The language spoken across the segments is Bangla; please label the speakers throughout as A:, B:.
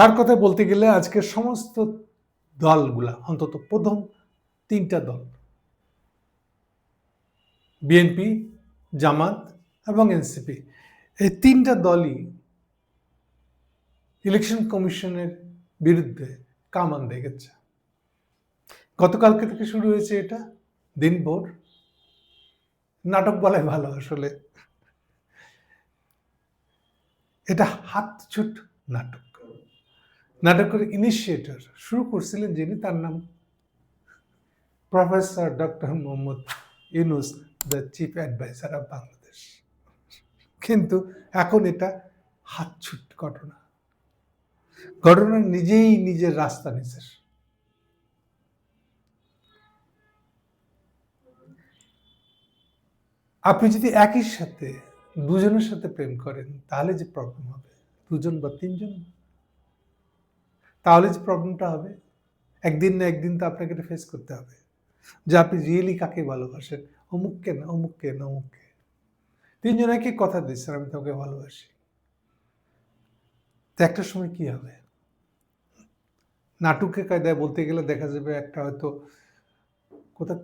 A: সার কথায় বলতে গেলে আজকে সমস্ত দলগুলা, অন্তত প্রথম তিনটা দল বিএনপি জামাত এবং এনসিপি এই তিনটা দলই ইলেকশন কমিশনের বিরুদ্ধে কামান দেখেছে। গতকালকে থেকে শুরু হয়েছে এটা, দিনভর। নাটক বলাই ভালো আসলে। এটা হাতছুট নাটক। নাটকের ইনিশিয়েটর শুরু করছিলেন যিনি, তার নাম professor doctor Mohammad Yunus the chief adviser of Bangladesh কিন্তু এখন এটা হাতছুট ঘটনা। ঘটনা নিজেই নিজের রাস্তা নিছে আপনি যদি একই সাথে দুজনের সাথে প্রেম করেন, তাহলে যে প্রবলেম হবে? দুজন বা তিনজন? তাহলে যে প্রবলেমটা হবে, একদিন না একদিন তো আপনাকে এটা ফেস করতে হবে। যে আপনি রিয়েলি কাকে ভালোবাসেন? অমুককে না অমুককে না অমুককে তিনজনকে কথা দিচ্ছেন? আমি তোকে ভালোবাসি। তো একটা সময় কি হবে? নাটকের কায়দায় বলতে গেলে দেখা যাবে একটা হয়তো কোথা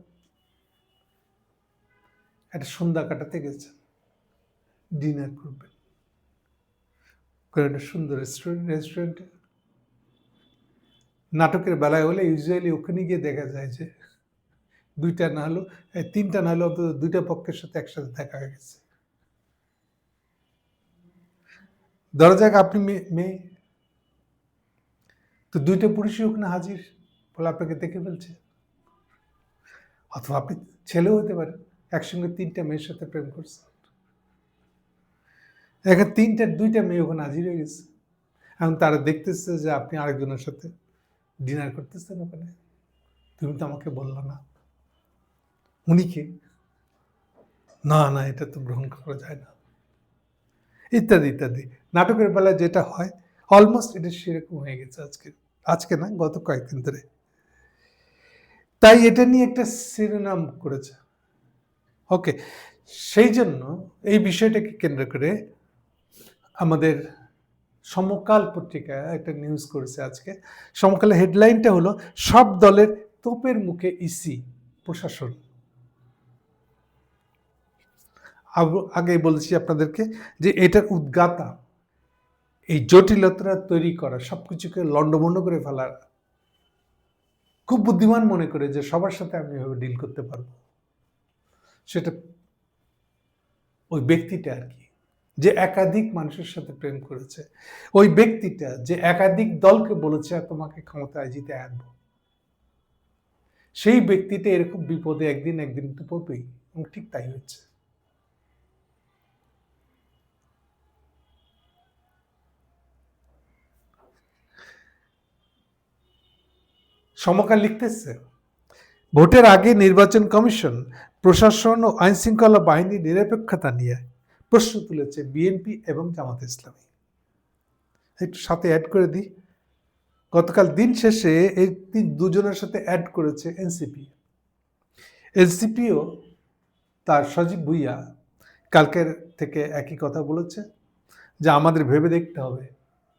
A: একটা সন্ধ্যা কাটাতে গেছেন ডিনার করবেন। একটা সুন্দর রেস্টুরেন্ট রেস্টুরেন্টে নাটকের বেলায় হলে ইউজুয়ালি ওখানে গিয়ে দেখা যায় যে দুইটা না হলো তিনটা না হলো অন্তত দুইটা পক্ষের সাথে একসাথে দেখা হয়ে গেছে। ধরা যাক আপনি মেয়ে। তো দুইটা পুরুষই ওখানে হাজির, বলে আপনাকে দেখে ফেলছে। অথবা আপনি ছেলেও হতে পারেন, একসঙ্গে তিনটা মেয়ের সাথে প্রেম করছে। এখন তিনটা, দুইটা মেয়ে ওখানে হাজির হয়ে গেছে। এখন তারা দেখতেছে যে আপনি আরেকজনের সাথে ডিনার করতেছেন ওখানে? তুমি তো আমাকে বলল না। উনি কে? না না, এটা তো গ্রহণ করা যায় না। ইত্যাদি ইত্যাদি। নাটকের বেলায় যেটা হয় অলমোস্ট এটা সেরকম হয়ে গেছে আজকে। আজকে না, গত কয়েকদিন ধরে। তাই এটা নিয়ে একটা শিরোনাম করেছে। ওকে সেই জন্য এই বিষয়টাকে কেন্দ্র করে আমাদের সমকাল পত্রিকা, একটা নিউজ করেছে আজকে। সমকালের হেডলাইনটা হলো, সব দলের তোপের মুখে ইসি প্রশাসন। আব- আগে বলেছি আপনাদেরকে যে এটার উদ্গাতা, এই জটিলতা তৈরি করা সব কিছুকে লণ্ডভণ্ড করে ফেলার খুব বুদ্ধিমান মনে করে যে সবার সাথে আমি এভাবে ডিল করতে পারব। সেটা ওই ব্যক্তিটা আর কি। যে একাধিক মানুষের সাথে প্রেম করেছে। ওই ব্যক্তিটা যে একাধিক দলকে বলেছে তোমাকে ক্ষমতায় জিতে আনব। সেই ব্যক্তিটা এরকম বিপদে একদিন একদিন তো পড়বেই, এবং ঠিক তাই হচ্ছে। সমকাল লিখতেছে, ভোটের আগে নির্বাচন কমিশন প্রশাসন ও আইন শৃঙ্খলা বাহিনীর নিরপেক্ষতা নিয়ে প্রশ্ন তুলেছে বিএনপি এবং জামাত ইসলামী। একটু সাথে অ্যাড করে দিই। গতকাল দিন শেষে এই দুজনের সাথে অ্যাড করেছে এনসিপি এনসিপিও তার সজীব ভুইয়া কালকের থেকে একই কথা বলেছে যে আমাদের ভেবে দেখতে হবে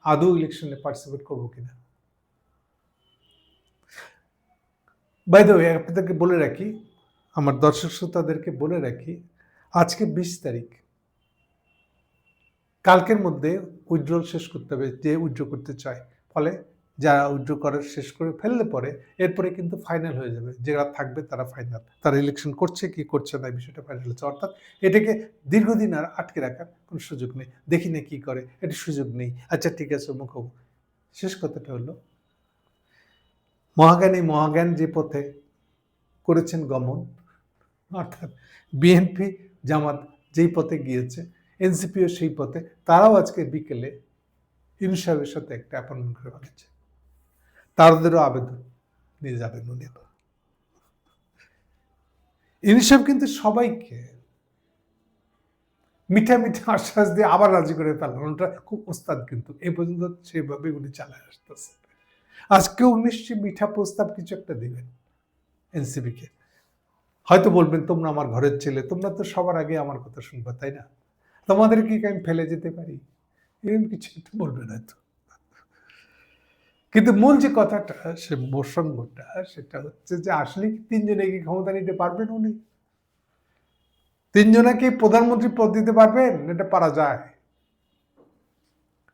A: আদৌ ইলেকশনে পার্টিসিপেট করব কিনা। বাই দ্য আপনাদেরকে বলে রাখি, আমার দর্শক শ্রোতাদেরকে বলে রাখি, আজকে বিশ তারিখ। কালকের মধ্যে উইথড্রল শেষ করতে হবে, যে উইথড্র করতে চায়। ফলে যারা উইথড্র করার শেষ করে ফেললে পরে, এরপরে কিন্তু ফাইনাল হয়ে যাবে। যারা থাকবে তারা ফাইনাল। তারা ইলেকশন করছে কি করছে না, এই বিষয়টা ফাইনাল হচ্ছে। অর্থাৎ এটাকে দীর্ঘদিন আর আটকে রাখার কোনো সুযোগ নেই। দেখি না কি করে, এটা সুযোগ নেই। আচ্ছা ঠিক আছে মুখ শেষ কথাটা হলো মহাজ্ঞানী মহাজ্ঞান যে পথে করেছেন গমন, অর্থাৎ বিএনপি জামাত যেই পথে গিয়েছে এনসিপিও সেই পথে। তারাও আজকে বিকেলে ইনু সাহেবের সাথে একটা অ্যাপয়েন্টমেন্ট করে ফেলেছে তাদেরও আবেদন নিয়ে যাবেন উনি সাহেব কিন্তু সবাইকে মিঠা মিঠা আশ্বাস দিয়ে আবার রাজি করে ফেলেন ওটা খুব ওস্তাদ কিন্তু, এ পর্যন্ত সেভাবে উনি চালায় আসতেছে। আজকেও নিশ্চয়ই মিঠা প্রস্তাব কিছু একটা দিবেন এনসিপিকে। হয়তো বলবেন, তোমরা আমার ঘরের ছেলে, তোমরা তো সবার আগে আমার কথা শুনবে, তাই না? তোমাদেরকে কি আমি ফেলে যেতে পারি? এরকম কিছু একটা বলবেন হয়তো কিন্তু মূল যে কথাটা, সে প্রসঙ্গটা সেটা হচ্ছে যে আসলে কি তিনজনে কি ক্ষমতা নিতে পারবেন উনি? তিনজনে কি প্রধানমন্ত্রী পদ দিতে পারবেন? এটা পারা যায়।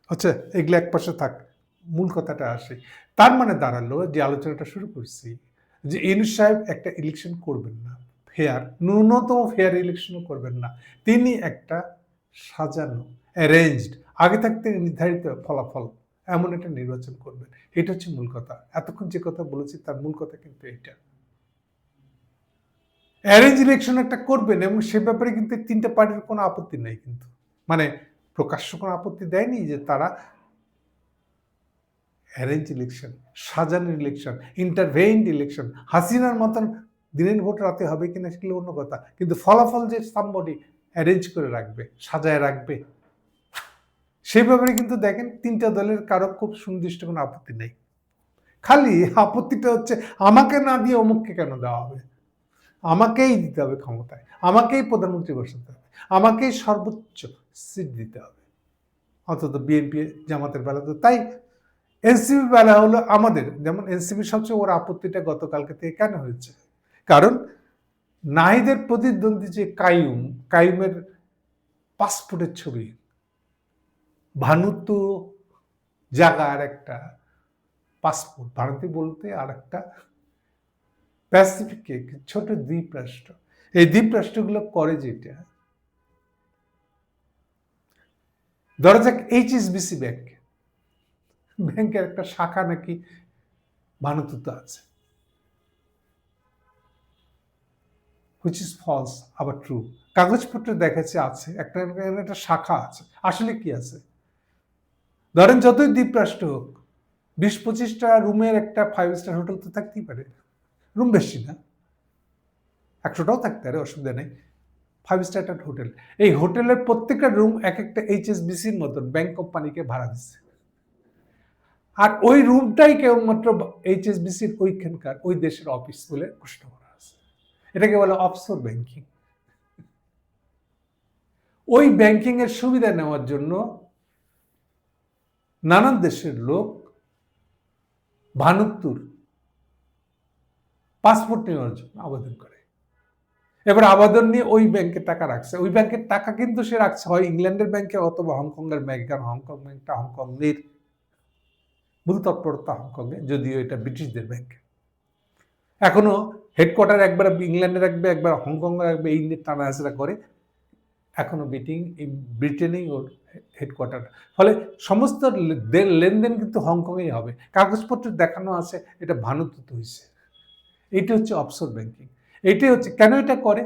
A: আচ্ছা এগুলো এক পাশে থাক। মূল কথাটা আসে। তার মানে দাঁড়াল যে আলোচনাটা শুরু করছি যে ইনুস সাহেব একটা ইলেকশন করবেন না। ফেয়ার ন্যূনতম ফেয়ার ইলেকশনও করবেন না। তিনি একটা সাজানো অ্যারেঞ্জড আগে থাকতে নির্ধারিত ফলাফল এমন একটা নির্বাচন করবেন। এটা হচ্ছে মূল কথা। এতক্ষণ যে কথা বলেছি তার মূল কথা কিন্তু এটা। অ্যারেঞ্জ ইলেকশন একটা করবেন এবং সে ব্যাপারে কিন্তু তিনটে পার্টির কোনো আপত্তি নাই কিন্তু। মানে প্রকাশ্য কোনো আপত্তি দেয়নি যে তারা অ্যারেঞ্জ ইলেকশন সাজানো ইলেকশন ইন্টারভেইন্ড ইলেকশন হাসিনার মতন দিনের ভোট রাতে হবে কিনা সেগুলো অন্য কথা। কিন্তু ফলাফল যে সামবডি অ্যারেঞ্জ করে রাখবে, সাজায় রাখবে। সেই ব্যাপারে কিন্তু দেখেন তিনটা দলের কারও খুব সুনির্দিষ্ট কোনো আপত্তি নেই। খালি আপত্তিটা হচ্ছে আমাকে না দিয়ে অমুককে কেন দেওয়া হবে? আমাকেই দিতে হবে ক্ষমতায়, আমাকেই প্রধানমন্ত্রী বসাতে হবে, আমাকেই সর্বোচ্চ সিট দিতে হবে। অন্তত বিএনপি জামাতের বেলা তো তাই। এনসিপি বেলা হলো আমাদের, যেমন এনসিপি সবচেয়ে ওর আপত্তিটা গতকালকে থেকে কেন হয়েছে? কারণ নাহিদের প্রতিদ্বন্দ্বী যে কাইম কাইমের পাসপোর্টের ছবি ভানুত্ব জায়গার একটা পাসপোর্ট, ভারতী বলতে আর একটা প্যাসিফিকে ছোট দ্বীপ রাষ্ট্র এই দ্বীপ রাষ্ট্রগুলো করে যেটা। ধরা যাক এইচএসবিসি ব্যাংক। ব্যাংকের একটা শাখা নাকি ভানুতুতে আছে। হুইচ ইজ ফলস আবার ট্রু কাগজপত্রে দেখাচ্ছে আছে, একটা একটা শাখা আছে। আসলে কি আছে? ধরেন যতই দ্বীপরাষ্ট্র হোক, বিশ পঁচিশটা রুমের একটা ফাইভ স্টার হোটেল তো থাকতেই পারে। রুম বেশি না। একশোটাও থাকতে পারে, অসুবিধা নেই। ফাইভ স্টার হোটেল এই হোটেলের প্রত্যেকটা রুম এক একটা এইচ এইচএসবিসির মতন ব্যাংক কোম্পানিকে ভাড়া দিচ্ছে। আর ওই রুমটাই কেবলমাত্র এইচ এইচএসবিসির ওইখানকার, ওই দেশের অফিস বলে ঘোষণা এটাকে বলে অফশোর ব্যাংকিং ওই ব্যাংকিং এর সুবিধা নেওয়ার জন্য নানান দেশের লোক ভানুত্তুর পাসপোর্ট নেওয়ার জন্য আবেদন করে। এবার আবেদন নিয়ে ওই ব্যাংকে টাকা রাখছে। ওই ব্যাংকের টাকা কিন্তু সে রাখছে। হয় ইংল্যান্ডের ব্যাংকে অথবা হংকংয়ের ব্যাংক কারণ হংকং ব্যাংকটা হংকংয়ের মূল তৎপরতা হংকংয়ে যদিও এটা ব্রিটিশদের ব্যাংক এখনও হেডকোয়ার্টার একবার ইংল্যান্ডে রাখবে, একবার হংকং রাখবে, এই নিয়ে টানা হাসরা করে। এখনও বিটিং ব্রিটেনেই ওর হেডকোয়ার্টার ফলে সমস্ত লেনদেন কিন্তু হংকংয়েই হবে। কাগজপত্র দেখানো আছে, এটা ভানুতুত হয়েছে এইটা হচ্ছে অফশোর ব্যাংকিং এইটাই হচ্ছে, কেন এটা করে?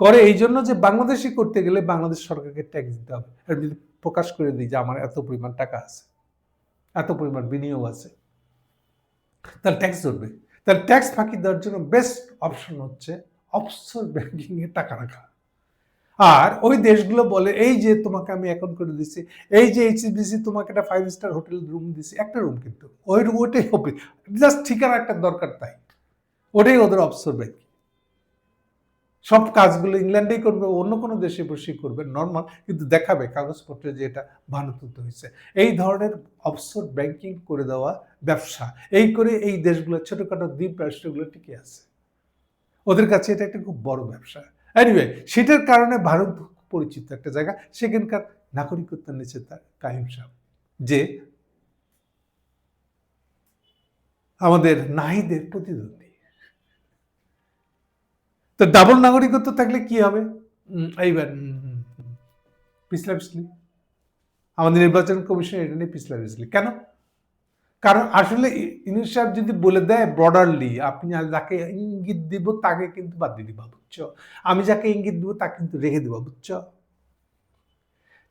A: করে এই জন্য যে বাংলাদেশি করতে গেলে বাংলাদেশ সরকারকে ট্যাক্স দিতে হবে। যদি প্রকাশ করে দিই যে আমার এত পরিমাণ টাকা আছে, এত পরিমাণ বিনিয়োগ আছে, তাহলে ট্যাক্স ধরবে। তাহলে ট্যাক্স ফাঁকি দেওয়ার জন্য বেস্ট অপশন হচ্ছে অফশোর ব্যাংকিংয়ে টাকা রাখা। আর ওই দেশগুলো বলে, এই যে তোমাকে আমি অ্যাকাউন্ট করে দিচ্ছি এই যে এইচএসবিসি তোমাকে একটা ফাইভ স্টার হোটেল রুম দিচ্ছি একটা রুম কিন্তু, ওই রুম ওটাই হবে। জাস্ট ঠিকানা একটা দরকার তাই। ওটাই ওদের অফশোর ব্যাংকিং সব কাজগুলো ইংল্যান্ডেই করবে, অন্য কোনো দেশে বসেই করবে নর্মাল কিন্তু দেখাবে কাগজপত্রে যে এটা ভানুতুত হয়েছে। এই ধরনের অফশোর ব্যাংকিং করে দেওয়া ব্যবসা, এই করে এই দেশগুলো ছোটোখাটো দ্বীপ রাষ্ট্রগুলো টিকে আছে। ওদের কাছে এটা একটা খুব বড় ব্যবসা। এনিওয়ে সেটার কারণে ভারত পরিচিত একটা জায়গা, সেখানকার নাগরিকত্ব নিচ্ছে তার কাহিম সাহেব যে আমাদের নাহিদের প্রতিদ্বন্দ্বী। তো ডাবল নাগরিকত্ব থাকলে কি হবে? এইবার পিছলা পিছলি আমাদের নির্বাচন কমিশন এটা নিয়ে পিছলা পিছলি কেন? কারণ আসলে ই- ইউনুস সাহেব যদি বলে দেয় ব্রডারলি আপনি যাকে ইঙ্গিত দিব তাকে কিন্তু বাদ দিয়ে দিবা বুঝছ? আমি যাকে ইঙ্গিত দিব তাকে কিন্তু রেখে দিব বুঝছ?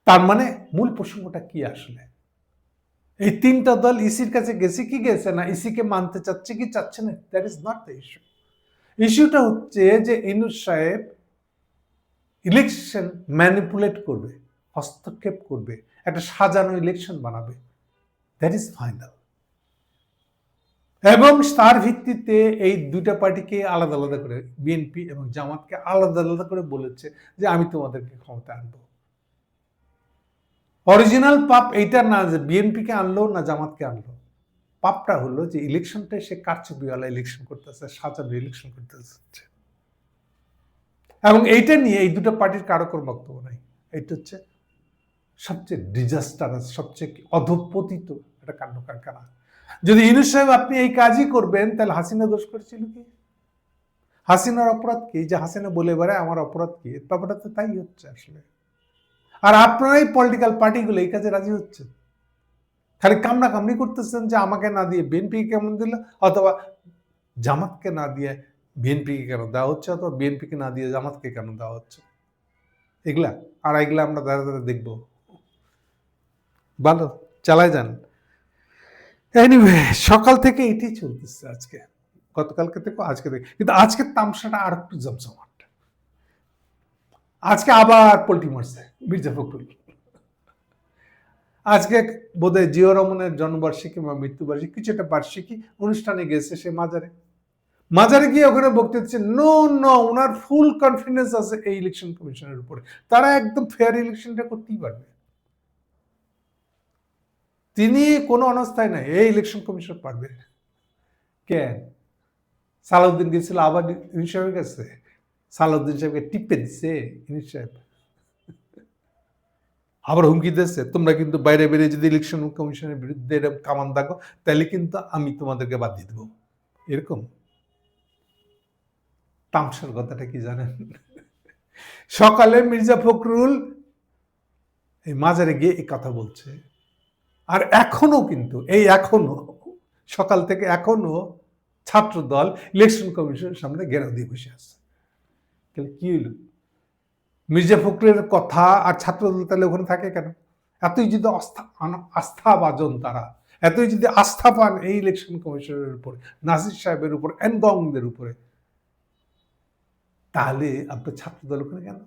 A: তার মানে মূল প্রসঙ্গটা কি আসলে? এই তিনটা দল ইসির কাছে গেছে কি গেছে না? ইসিকে মানতে চাচ্ছে কি চাচ্ছে না? That is not the issue ইস্যুটা হচ্ছে যে ইনুস সাহেব ইলেকশন ম্যানিপুলেট করবে, হস্তক্ষেপ করবে, একটা সাজানো ইলেকশন বানাবে। দ্যাট ইজ ফাইনাল এবং তার ভিত্তিতে এই দুইটা পার্টিকে আলাদা আলাদা করে বিএনপি এবং জামাতকে আলাদা আলাদা করে বলেছে যে আমি তোমাদেরকে ক্ষমতা আনব। অরিজিনাল পাপ এইটা না যে বিএনপিকে আনলো না জামাতকে আনলো। পাপটা হলো যে ইলেকশনটাই সে কারচুপিওয়ালা ইলেকশন করতেছে, সাজানো ইলেকশন করতেছে। এবং এইটা নিয়ে এই দুটো পার্টির কারও কোনো বক্তব্য নাই। এটা হচ্ছে সবচেয়ে ডিজাস্টারাস সবচেয়ে অধপতিত একটা কাণ্ড কারখানা যদি ইউনুস সাহেব আপনি এই কাজই করবেন, তাহলে হাসিনা দোষ করেছিল কি? হাসিনার অপরাধ কি? যে হাসিনা বলে বেড়ায়, আমার অপরাধ কি? ব্যাপারটা তো তাই হচ্ছে আসলে। আর আপনারাই পলিটিক্যাল পার্টিগুলো এই কাজে রাজি হচ্ছে খালি কামনা কামনি করতেছেন যে আমাকে না দিয়ে বিএনপি কেমন দিল, অথবা জামাতকে না দিয়ে বিএনপিকে কেন দেওয়া হচ্ছে, অথবা বিএনপিকে না দিয়ে জামাতকে কেন দেওয়া হচ্ছে? এগুলা, আর এগুলা আমরা দাঁড়া দাঁড়া দেখব। ভালো চালাই যান। এনিওয়ে সকাল থেকে এটি চলতেছে আজকে। গতকালকে থেকে আজকে থেকে। কিন্তু আজকের তামসাটা আর একটু জমজমাট। আজকে আবার পোল্ট্রি মারছে, মির্জা ফখরুল। আজকে বোধহয় জিও রমনের জন্মবার্ষিকী বা মৃত্যুবার্ষিকী, কিছু একটা বার্ষিকী অনুষ্ঠানে গেছে সে মাজারে। মাজারে গিয়ে ওখানে বক্তৃতা দিচ্ছে নো নো ওনার ফুল কনফিডেন্স আছে এই ইলেকশন কমিশনের উপরে। তারা একদম ফেয়ার ইলেকশনটা করতেই পারবে। তিনি কোনো অবস্থায় নাই, এই ইলেকশন কমিশন পারবে। কেন? সালাউদ্দিন গেছিল, আবার ইউনিট সাহেবের কাছে। সালাউদ্দিন সাহেবকে টিপে দিছে ইউনিট সাহেব। আবার হুমকি দিচ্ছে তোমরা কিন্তু বাইরে বেরিয়ে যদি ইলেকশন কমিশনের বিরুদ্ধে কামান দেখো তাহলে কিন্তু আমি তোমাদেরকে বাদ দিয়ে দেবো। এরকম। তামসার কথাটা কি জানেন? সকালে মির্জা ফখরুল এই মাজারে গিয়ে এই কথা বলছে। আর এখনও কিন্তু, এই এখনও, সকাল থেকে এখনও ছাত্র দল ইলেকশন কমিশনের সামনে ঘেরাও দিয়ে বসে আছে। কি হইল? মির্জা ফখরের কথা আর ছাত্রদল তাহলে ওখানে থাকে কেন? এতই যদি আস্থা বাজন তারা, এতই যদি আস্থা পান এই ইলেকশন কমিশনের উপরে, নাসির সাহেবের উপর, এনগংদের উপরে, তাহলে আপনার ছাত্রদল ওখানে কেন?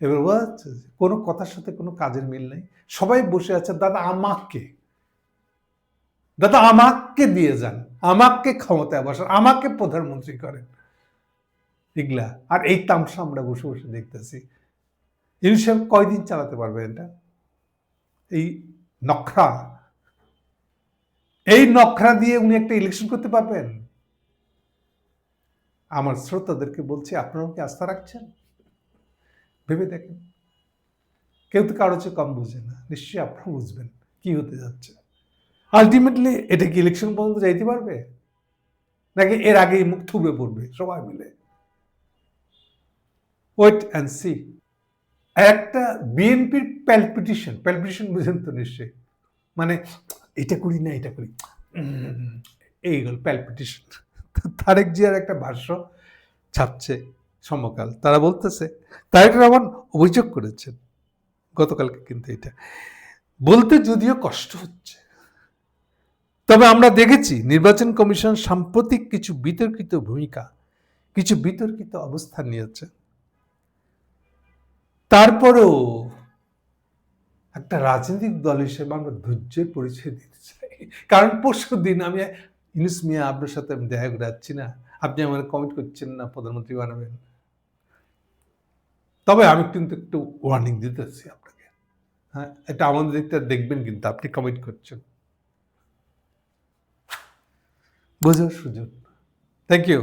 A: এবার যে কোনো কথার সাথে কোনো কাজের মিল নেই। সবাই বসে আছে, দাদা আমাকে দাদা আমাকে দিয়ে যান, আমাকে ক্ষমতায় বসান, আমাকে প্রধানমন্ত্রী করেন। এগুলা আর এই তামসা আমরা বসে বসে দেখতেছি। ইউনিসেফ কয়দিন চালাতে পারবে এটা? এই নখরা। এই নখরা দিয়ে উনি একটা ইলেকশন করতে পারবেন? আমার শ্রোতাদেরকে বলছি, আপনারাও কি আস্থা রাখছেন? ভেবে দেখেন। কেউ তো কারও কম বুঝে না। নিশ্চয়ই আপনারা বুঝবেন কি হতে যাচ্ছে। আলটিমেটলি এটা কি ইলেকশন পর্যন্ত যাইতে পারবে? নাকি এর আগেই মুখ থুবে পড়বে সবাই মিলে? Wait and see. একটা বিএনপির প্যালপিটিশন প্যালপিটিশন বুঝেন তো নিশ্চয়ই। মানে এটা করি না, এটা করি। এই এইগুলো প্যালপিটিশন। তারেক জিয়ার একটা ভাষ্য ছাপছে সমকাল। তারা বলতেছে, তারেক রহমান অভিযোগ করেছেন গতকালকে কিন্তু এটা। বলতে যদিও কষ্ট হচ্ছে। তবে আমরা দেখেছি নির্বাচন কমিশন সাম্প্রতিক কিছু বিতর্কিত ভূমিকা, কিছু বিতর্কিত অবস্থান নিয়েছে। তারপরেও একটা রাজনৈতিক দল হিসেবে আমরা ধৈর্যের পরিচয় দিতে চাই। কারণ পরশু দিন আমি ইনুস মিয়া আপনার সাথে আমি দেখা যাচ্ছি না। আপনি আমার কমেন্ট করছেন না, প্রধানমন্ত্রী বানাবেন। তবে আমি কিন্তু একটু ওয়ার্নিং দিতেছি আপনাকে। হ্যাঁ এটা আমাদের দিকটা দেখবেন কিন্তু আপনি কমেন্ট করছেন। বোঝার সুযোগ। Thank you